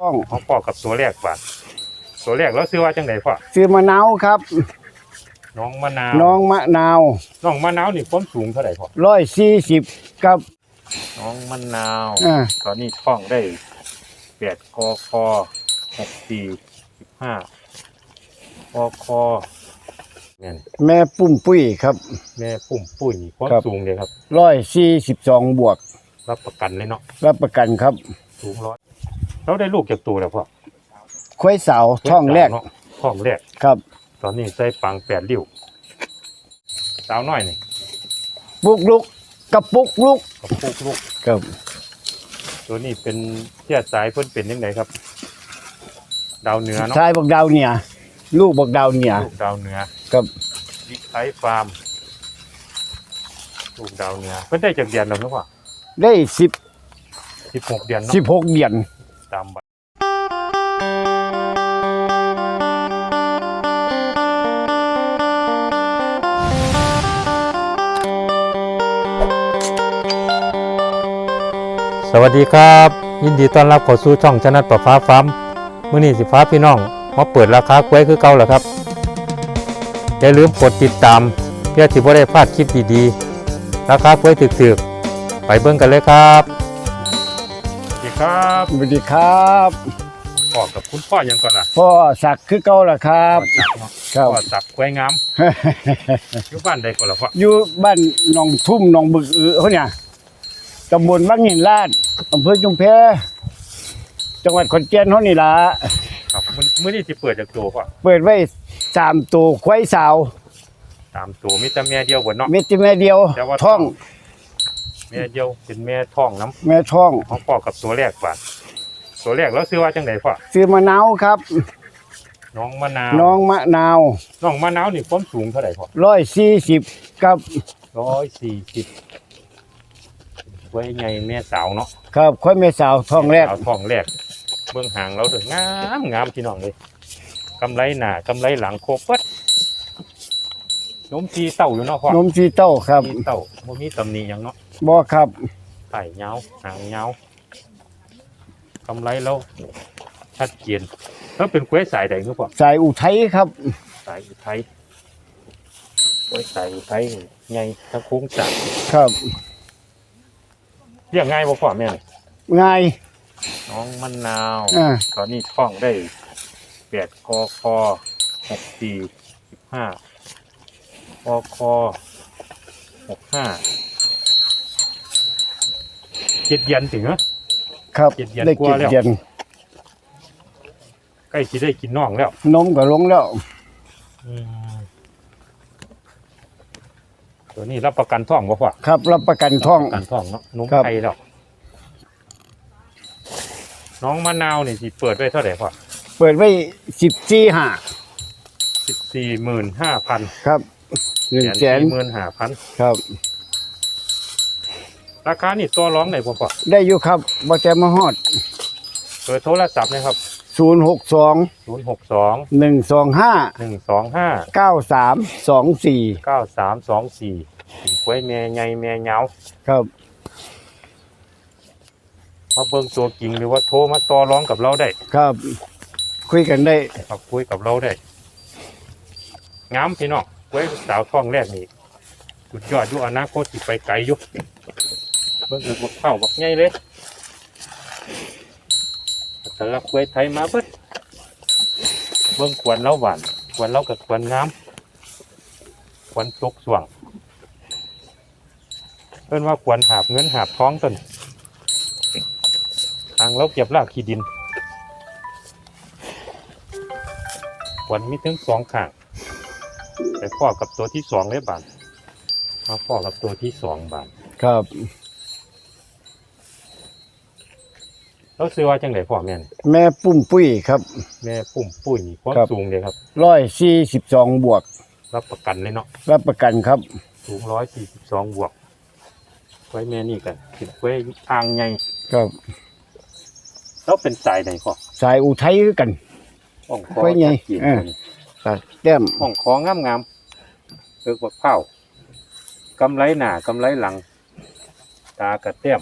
ต้องของพ่อกับตัวแรกบาทตัวแรกแล้วซื้อว่าจังไดพ่อซื้อมะนาวครับน้องมะนาวน้องมะนาวน้องมะนาวนี่ความสูงเท่าไหร่พ่อร้อยสี่สิบครับน้องมะนาวอ่าตอนนี้ท้องได้แปดคอคอหกสี่สิบห้าคอคอเนี่ยแม่ปุ้มปุ้ยครับแม่ปุ่มปุ้ยนี่ความครับสูงเลยครับร้อยสี่สิบสองบวกรับประกันเลยเนาะรับประกันครับ สูงร้อย เราได้ลูกจากตัวแล้วพ่อควายสาวท้องแรกเนาะท้องแรก ครับตอนนี้ใส่ปังแปดริ้วสาวน้อยนี่ปุกลุกกระปุกลุกกับปุกลูกครับตัวนี้เป็นเทียสายเพิ่นเป็นยังไงครับ ดาวเหนือเนาะชายบักดาวเนี่ย ลูกบักดาวเนี่ย ลูกดาวเหนือครับวิไทยฟาร์มลูกดาวเหนือเพิ่นได้จากเดือนแล้วเนาะพ่อได้สิบสิบหกเดือนเนาะสิบหกเดือน ตามบัตรสวัสดีครับ ยินดีต้อนรับเข้าสู่ช่องชนะประฟ้าฟ้ามมื้อนี้สิฟ้าพี่น้องมาเปิดราคากล้วยคือเก่าแล้วครับ อย่าลืมกดติดตาม เพื่อที่บ่ได้พลาดคลิปดีๆ ราคากล้วยถึกๆ ไปเบิ่งกันเลยครับ ครับสวัสดีครับพ่อกับคุณพ่อยังก่อนล่ะพ่อสักดิ์คือเก่าล่ะครับครับพ่อสักกล้วยงามอยู่บ้านใดก่อนล่ะพ่ออยู่บ้านหนองทุ่มหนองบึกอือเขาเนี่ยตำบลบ้านหินลาดอำเภอจุมแพจังหวัดขอนแก่นเขานี่ล่ะครับมื้อมื้อนี้สิเปิดจากตัวพ่อเปิดไว้สามตัวควายสาวตามตัวมีแต่แม่เดียวบ่เนาะเม็ดที่แม่เดียวแต่ว่าท้อง แม่เดียวเป็นแม่ท้องน้แม่ท้องำของพ่อกับตัวแรกบาทตัวแรกแล้วซื้อว่าจังไดพ่อซื้อมะนาวครับ น้องมะนาวน้องมะนาวน้องมะนาวนี่ความสูงเท่าไหร่พ่อร้อยสี่สิบครับ140ไว้ไงแม่สาวเนาะครับควายแม่สาวท้องแรกสาวท้องแรก เบื้องหางเราเด้องามงามพี่น้องเลยกำไรหน้ากำไรหลังโครบเบิดนมทีเต้าอยู่เนาะพ่อนมชีเต้าครับทีเต้าบ่มีตำหนิหยังเนาะ บ่ครับ ไต่เงาหางเงากำไรแล้ว ชัดเจนแล้วเป็นกล้วยสายใดคือเปล่าสายอุทัยครับ สายอุทัยกล้วยสายอุทัยไงทั้งโค้งจักรครับเรียกง่ายบ่พ่อแม่นี่ง่ายน้องมะนาว อ่าตอนนี้ท้องได้แปดคอคอหกสี่สิบห้าคอคอหกห้า เจ็ดเยันถึงเหรอครับเจ็ดเดือนได้กว่าเจ็ดแล้วเดือนใกล้สิได้กินน่องแล้วนมก็ลงแล้ว อืมตัวนี้รับประกันท้องบ่พ่อครับ รับประกันท้อง ประกันท้องเนาะนุ่มครับ ไทยแล้ว น้องมะนาวนี่สิเปิดไว้เท่าไหร่พ่อเปิดไว้สิบสี่ห้าสิบสี่หมื่นห้าพันครับหนึ่งแสนหมื่นห้าพันครับ ราคานี่ตัวร้องไหนพ่อพ่อได้อยู่ครับบ่แต่มาฮอดเปิดโทรศัพท์นะครับศูนย์หกสองศูนย์หกสองหนึ่งสองห้าหนึ่งสองห้าเก้าสามสองสี่เก้าสามสองสี่ถึงกล้วยแม่ใหญ่แม่เหงาครับ มาเบิ่งตัวจริงหรือว่าโทรมาต่อร้องกับเราได้ครับ คุยกันได้ มาคุยกับเราได้งามพี่น้องกล้วยสาวท้องแรกนี่สุดยอดอยู่อนาคตสิไปไกลอยู่ เบิ่งเอิกบักเข้าบักใหญ่เลยแต่ละกล้วยไทยมาเบิดเบิ่งควรเราหวานควรเรากับควรงามควรตกสว่างเพิ่นว่าควรหาบเงินหาบท้องตนทางเราเก็บรากขี้ดินวันมีถึงสองข้างไปพ่อกับตัวที่สองเลยบานมาพ่อกับตัวที่สองบานครับ แล้วซื้อว่าจังไหนพ่อแม่นแม่ปุ้มปุ้ยครับ แม่ปุ่มปุ้ยนี่ความครับ สูงเลยครับ ร้อยสี่สิบสองบวก รับประกันเลยเนาะรับประกันครับ สูงร้อยสี่สิบสองบวก ไว้แม่นี่กันติดไว้อ่างไงครับ แล้วเป็นสายไหนพ่อสายอุทัยคือกันห้องคอไว้ไงชัดเจนเออตัวนี้ตัดแต้มห้องคองามงามๆเอิกบักเผากำไรหน้ากำไรหลัง ตากระเต้ม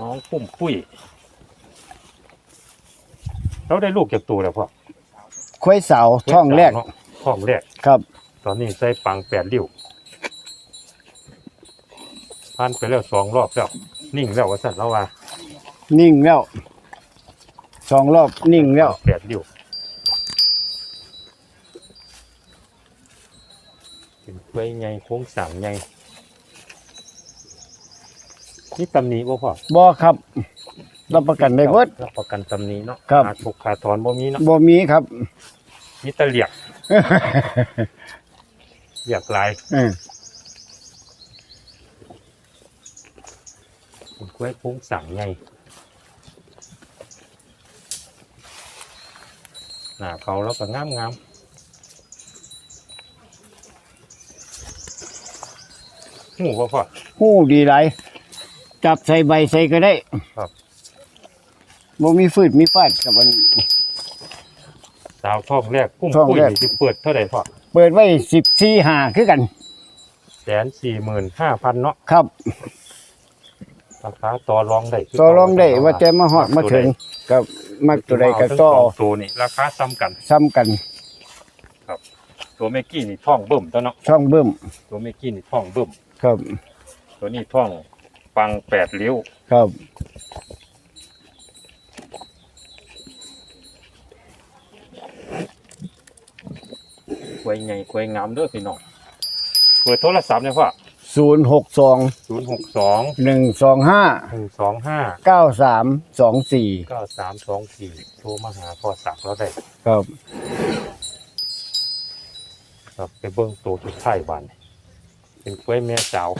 น้องปุ้มคุยแล้วได้ลูกจากตัวแล้วพ่อควายสาวท้องแรกเนาะท้องแรกครับ ตอนนี้ใส่ปังแปดริ้วผ่านไปแล้วสองรอบแล้วนิ่งแล้วว่าสั่นแล้วว่านิ่งแล้วสองรอบนิ่งแล้วแปดริ้วเป็นกล้วยใหญ่โค้งสามใหญ่ นี่ตำหนี้บ่พ่อบ่ครับรับประกันได้เบิด รับประกันตำหนี้เนาะครับ ขาดถูกขาดถอนบ่มีเนาะบ่มีครับ มีแตะเหลียกเหลียกลายเออเป็นกล้วยโค้งสามใหญ่หน้าเขาแล้วก็งามงามๆหูบ่พ่อหู้ดีหลาย จับใส่ใบใส่ก็ได้ครับ บ่มีฟืดมีฟาดกับมัน สาวท้องแรกกุ้งท้องปุ้ยแรก นี่สิเปิดเท่าไหร่พ่อเปิดไว้สิบสี่หาคือกัน แสนสี่หมื่นห้าพันเนาะครับราคาต่อรองได้คืต่อรองได้ว่าจะมาหอดมาถึงกับมักตัวใดก็ต่อทั้งสองตัวนี่ราคาซ้ำกัน ซ้ำกันตัวเมกกี้นี่ท่องเบิ่มตัวเนาะช่องเบิ่มตัวเมกกี้นี่ท่องเบิ่ม ครับ ตัวนี้ท่อง ฟังแปดเลี้ยวครับควยใหญ่ควยงามเด้อพี่น้องเปิดโทรศัพท์เนี่ยพ่อศูนย์หกสองศูนย์หกสองหนึ่งสองห้าหนึ่งสองห้าเก้าสามสองสี่เก้าสามสองสี่โทรมาหาพ่อสักแล้วได้ครับ ครับไปเบิ้งตัวสุดท้ายบานเป็นกล้วยแม่สาว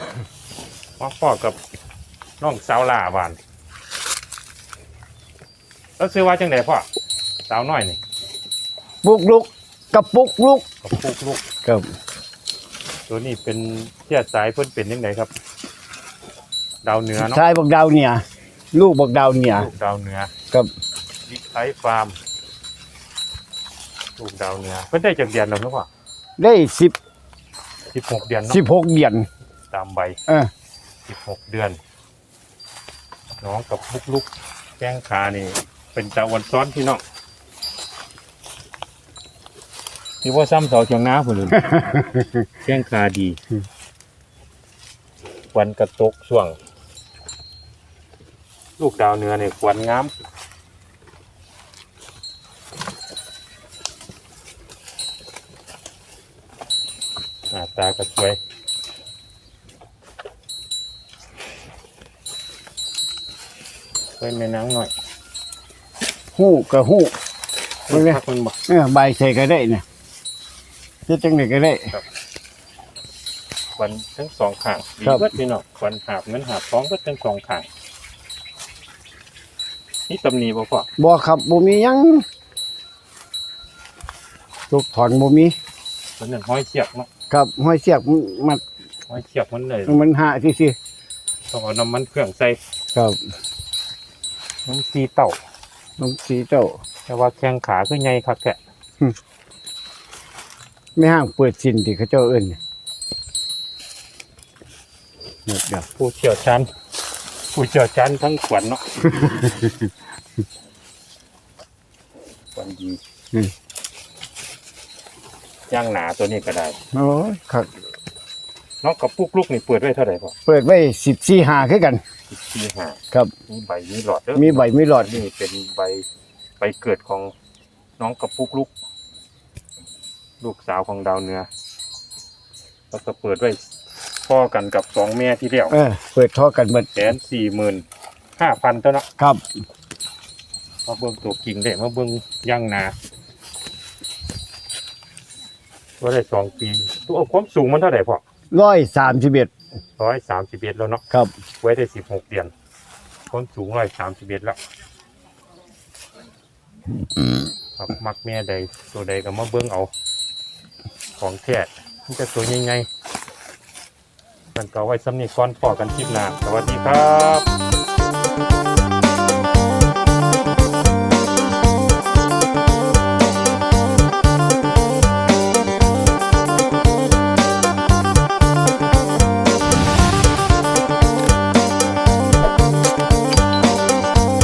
มาพ่อกับ น้องสาวลาบานแล้วซื้อว่าจังไดพ่อสาวน้อยนี่ปุกลุกกับปุกลุกกับปุกลูกครับตัวนี้เป็นเทียสายเพิ่นเป็นยังไงครับ ดาวเหนือเนาะชายบักดาวเนี่ย ลูกบักดาวเนี่ย ลูกดาวเหนือครับวิไทยฟาร์มลูกดาวเหนือเพิ่นได้จากเดือนแล้วเนาะพ่อได้สิบสิบหกเดือนเนาะสิบหกเดือนตามใบ เออสิบหกเดือน น้องกับลุกลุกแข้งขานี่ เป็นตะวันซ้อนพี่น้องที่ว่าซ้ำเสาเชียงน้าผมเลยแข้งขาดี ควันกระตกช่วง ลูกดาวเหนือเนี่ยควันงามหน้าตาก็สวย ไปแม่นางหน่อยหู้กับหู้มัมันนเลเลยยมันบอก เออใบใส่ก็ได้เนี่ยจะจังไหนก็ได้ ควันทั้งสองข้างดีครับ เบิดพี่น้องควันหาบเงินหาบท้องเบิดทั้งสองข้างนี่ตำหนีบ่พ่อบ่ครับบ่มีหยังลูกถอนบ่มี มันนั่นห้อยเสียกเนาะครับห้อยเสียกมันห้อยเสียกมันเลยมันหาที่สิต้องเอาน้ำมันเครื่องใส่ครับ น้ำซีเต่า น้องสีเจ้า แต่ว่าแข้งขาคือใหญ่คักแกะไม่ห้างเปิดสินที่เขาเจ้าเอิ้นเนี่ยเดี๋ยวผู้เชี่ยวชาญผู้เชี่ยวชาญทั้งขวัญเนาะ ขวัญดีย่างหนาตัวนี้ก็ได้ โอ้ยครับ น้องกับปุกลูกนี่เปิดไว้เท่าไหร่พ่อเปิดไว้สิบสี่หาคือกันสี่ห้าครับ มีใบมีหลอดเด้อมีใบมีหลอดนี่เป็นใบใบเกิดของน้องกระปุกลูก ลูกสาวของดาวเหนือแล้วก็เปิดไว้พ่อกันกับสองแม่ที่เดียวเออ เปิดท่อกันเบิดแสนสี่หมื่นห้าพันเท่านั้นครับ มาเบิ้งตัวกิ่งได้มาเบิ้งย่างนาว่าได้สองปีตัวความสูงมันเท่าไหร่พ่อ ร้อยสามสิบเอ็ดร้อยสามสิบเอ็ดแล้วเนาะครับ ไว้ได้สิบหกเดือนความสูงร้อยสามสิบเอ็ดแล้วครับมักแม่ใดตัวใดก็มาเบิ้งเอา ของแท้มันจะตัวใหญ่ๆกันก็เอาไว้สำนีก่อนพอกันคลิปหน้าสวัสดีครับ